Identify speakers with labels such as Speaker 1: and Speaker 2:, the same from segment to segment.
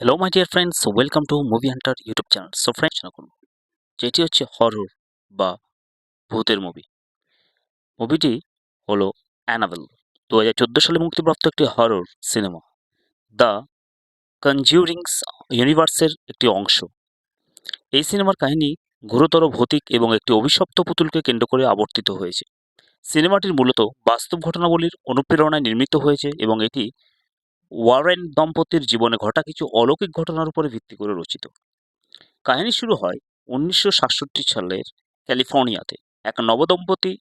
Speaker 1: Hello my dear friends welcome to movie hunter YouTube channel so friends দেখুন যেটি হচ্ছে horror বা ভূতের মুভি মুভিটি হলো অ্যানাবেল দু হাজার চোদ্দ সালে মুক্তিপ্রাপ্ত একটি হরর সিনেমা দ্য কনজিউরিংস ইউনিভার্সের একটি অংশ। এই সিনেমার কাহিনী ঘোরতর ভৌতিক এবং একটি অভিশপ্ত পুতুলকে কেন্দ্র করে আবর্তিত হয়েছে। সিনেমাটির মূলত বাস্তব ঘটনাবলীর অনুপ্রেরণায় নির্মিত হয়েছে এবং এটি ওয়ারেন দম্পতির জীবনে ঘটা কিছু অলৌকিক ঘটনার উপরে ভিত্তি করে রচিত। কাহিনী শুরু হয় উনিশশো সাতষট্টি সালের ক্যালিফোর্নিয়াতে। এক নবদম্পতি,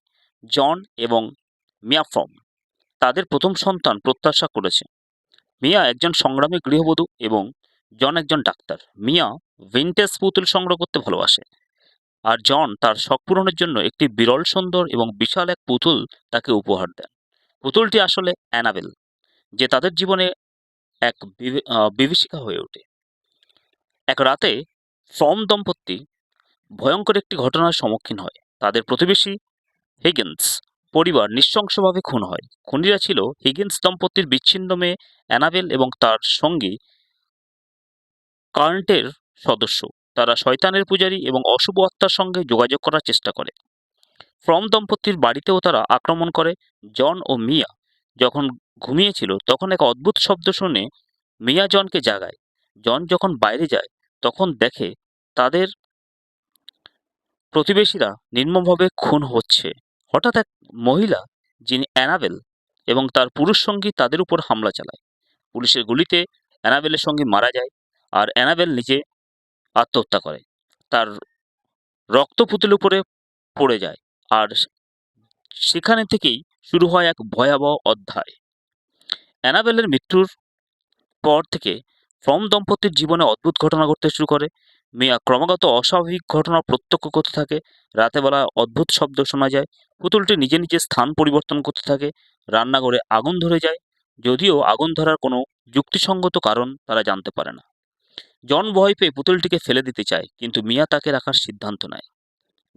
Speaker 1: জন এবং মিয়া তাদের প্রথম সন্তান প্রত্যাশা করেছে। মিয়া একজন সংগ্রামী গৃহবধূ এবং জন একজন ডাক্তার। মিয়া ভিনটেজ পুতুল সংগ্রহ করতে ভালোবাসে আর জন তার শখ পূরণের জন্য একটি বিরল সুন্দর এবং বিশাল এক পুতুল তাকে উপহার দেন। পুতুলটি আসলে অ্যানাবেল। যে তাদের জীবনে এক বিভী- বিভীষিকা হয়ে ওঠে। এক রাতে ফর্ম দম্পতি ভয়ঙ্কর একটি ঘটনার সম্মুখীন হয়। তাদের প্রতিবেশী হিগিন্স পরিবার নৃশংসভাবে খুন হয়। খুনিরা ছিল হিগিন্স দম্পতির বিচ্ছিন্ন মেয়ে অ্যানাবেল এবং তার সঙ্গী কার্ন্টের সদস্য। তারা শয়তানের পূজারী এবং অশুভ আত্মার সঙ্গে যোগাযোগ করার চেষ্টা করে। ফ্রম দম্পতির বাড়িতেও তারা আক্রমণ করে। জন ও মিয়া যখন ঘুমিয়েছিল, তখন এক অদ্ভুত শব্দ শুনে মিয়া জনকে জাগায়। জন যখন বাইরে যায়, তখন দেখে তাদের প্রতিবেশীরা নির্মমভাবে খুন হচ্ছে। হঠাৎ এক মহিলা, যিনি অ্যানাবেল এবং তার পুরুষ সঙ্গী তাদের উপর হামলা চালায়। পুলিশের গুলিতে অ্যানাবেলের সঙ্গে মারা যায় আর অ্যানাবেল নিজে আত্মহত্যা করে। তার রক্ত পুতুল উপরে পড়ে যায় আর সেখানে থেকেই শুরু হয় এক ভয়াবহ অধ্যায়। অ্যানাবেলের মৃত্যুর পর থেকে ফ্রম দম্পতির জীবনে অদ্ভুত ঘটনা ঘটতে শুরু করে। মিয়া ক্রমাগত অস্বাভাবিক ঘটনা প্রত্যক্ষ করতে থাকে। রাতেবেলা অদ্ভুত শব্দ শোনা যায়। পুতুলটি নিজে নিজে স্থান পরিবর্তন করতে থাকে। রান্নাঘরে আগুন ধরে যায়। যদিও আগুন ধরার কোনো যুক্তিসঙ্গত কারণ তারা জানতে পারে না। জন ভয় পেয়ে পুতুলটিকে ফেলে দিতে চায়, কিন্তু মিয়া তাকে রাখার সিদ্ধান্ত নেয়।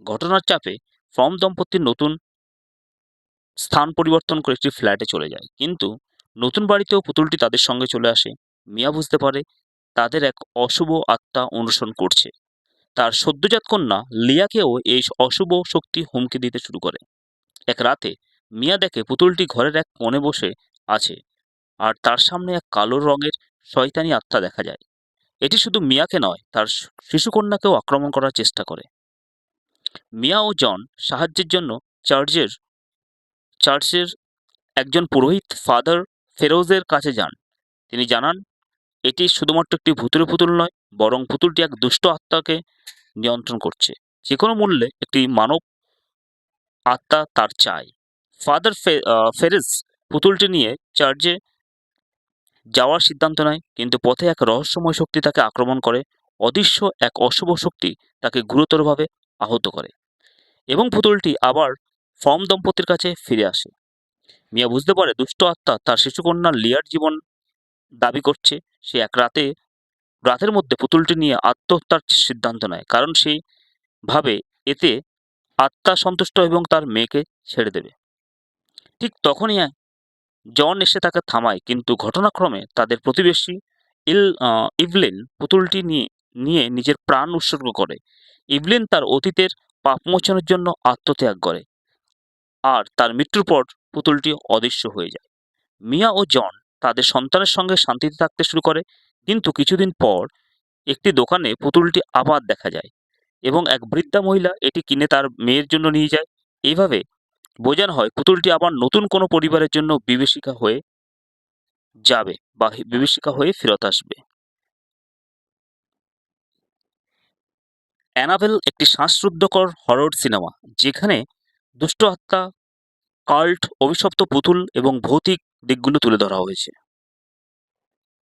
Speaker 1: ঘটনার চাপে ফ্রম দম্পতির নতুন স্থান পরিবর্তন করে একটি ফ্ল্যাটে চলে যায়। কিন্তু নতুন বাড়িতেও পুতুলটি তাদের সঙ্গে চলে আসে। মিয়া বুঝতে পারে তাদের এক অশুভ আত্মা অনুসরণ করছে। তার সদ্যজাত কন্যা লিয়াকেও এই অশুভ শক্তি হুমকি দিতে শুরু করে। এক রাতে মিয়া দেখে পুতুলটি ঘরের এক কোণে বসে আছে আর তার সামনে এক কালো রঙের শয়তানি আত্মা দেখা যায়। এটি শুধু মিয়াকে নয়, তার শিশুকন্যাকেও আক্রমণ করার চেষ্টা করে। মিয়া ও জন সাহায্যের জন্য চার্চের চার্চের একজন পুরোহিত ফাদার ফেরোজের কাছে যান। তিনি জানান, এটি শুধুমাত্র একটি ভূতের পুতুল নয়, বরং পুতুলটি এক দুষ্ট আত্মাকে নিয়ন্ত্রণ করছে। যে কোনো মূল্যে একটি মানব আত্মা তার চাই। ফাদার ফেরেজ পুতুলটি নিয়ে চার্চে যাওয়ার সিদ্ধান্ত নেয়, কিন্তু পথে এক রহস্যময় শক্তি তাকে আক্রমণ করে, অদৃশ্য এক অশুভ শক্তি তাকে গুরুতরভাবে আহত করে। এবং পুতুলটি আবার ফর্ম দম্পতির কাছে ফিরে আসে। মিয়া বুঝতে পারে দুষ্ট আত্মা তার শিশুকন্যা লিয়ার জীবন দাবি করছে। সে এক রাতে, রাতের মধ্যে পুতুলটি নিয়ে আত্মহত্যার সিদ্ধান্ত নেয় কারণ সে ভাবে এতে আত্মা সন্তুষ্ট এবং তার মেয়েকে ছেড়ে দেবে। ঠিক তখনই জন এসে তাকে থামায় কিন্তু ঘটনাক্রমে তাদের প্রতিবেশী ইল ইভলিন পুতুলটি নিয়ে নিয়ে নিজের প্রাণ উৎসর্গ করে। ইভলিন তার অতীতের পাপমোচনের জন্য আত্মত্যাগ করে। আর তার মৃত্যুর পর পুতুলটি অদৃশ্য হয়ে যায়। মিয়া ও জন তাদের সন্তানের সঙ্গে শান্তিতে থাকতে শুরু করে। কিন্তু কিছুদিন পর একটি দোকানে পুতুলটি আবার দেখা যায় এবং এক বৃদ্ধা মহিলা এটি কিনে তার মেয়ের জন্য নিয়ে যায়। এইভাবে বোঝানো হয় পুতুলটি আবার নতুন কোনো পরিবারের জন্য বিভীষিকা হয়ে যাবে বা বিভীষিকা হয়ে ফেরত আসবে। অ্যানাবেল একটি শ্বাসরুদ্ধকর হরর সিনেমা যেখানে দুষ্ট আত্মা কাল্ট অভিশপ্ত পুতুল এবং ভৌতিক দিকগুলো তুলে ধরা হয়েছে।